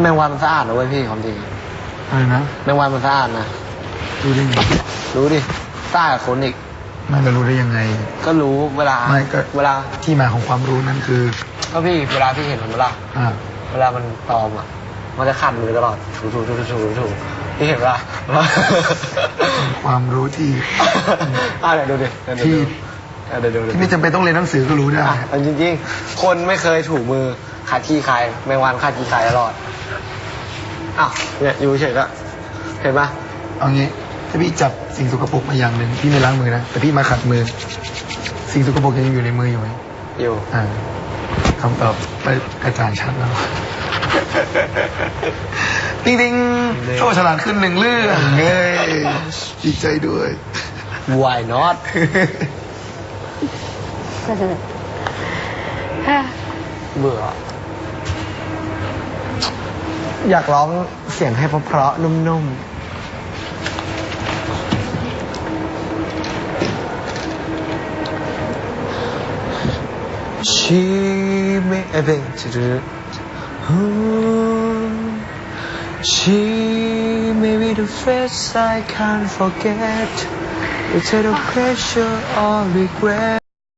แมงวันมันสะอาดนะเว้ยพี่ความจริงอะไรนะแมงวันมันสะอาดนะรู้ได้ไงรู้ดิสะอาดกว่าคนอีกไม่เรารู้ได้ยังไง ก็รู้เวลาไม่ก็ เวลาที่มาของความรู้นั้นคือก็พี่เวลาพี่เห็นมันเวลาอ่าเวลามันตอมอะ มันจะขัดมือตลอดถูถูถูถูถูถูพี่เห็นเวลาความรู้ที่ อะเดี๋ยวดูดิเดี๋ยวดูที่ อะเดี๋ยวดูดิ ที่ไม่จำเป็นต้องเรียนหนังสือก็รู้ได้ อะแต่จริงๆ คนไม่เคยถูมือขาดขี้ใครแมงวันขาดขี้ใครตลอด อ้าวเนี่ยอยู่เฉยๆก็เห็นปะเอางี้ ถ้าพี่จับสิ่งสกปรกมาอย่างหนึ่งพี่ไม่ล้างมือนะ แต่พี่มาขัดมือ สิ่งสกปรกยังอยู่ในมืออยู่ไหมอยู่อ่าคำตอบไปกระจ่างชัดแล้วจริงๆโชว์ฉลาดขึ้นหนึ่งเรื่องเง้ยดีใจด้วย why not เบื่อ อยากร้องเสียงให้เพราะๆนุ่มๆ She may have been to do She may be the face I can't forget It's a pressure or regret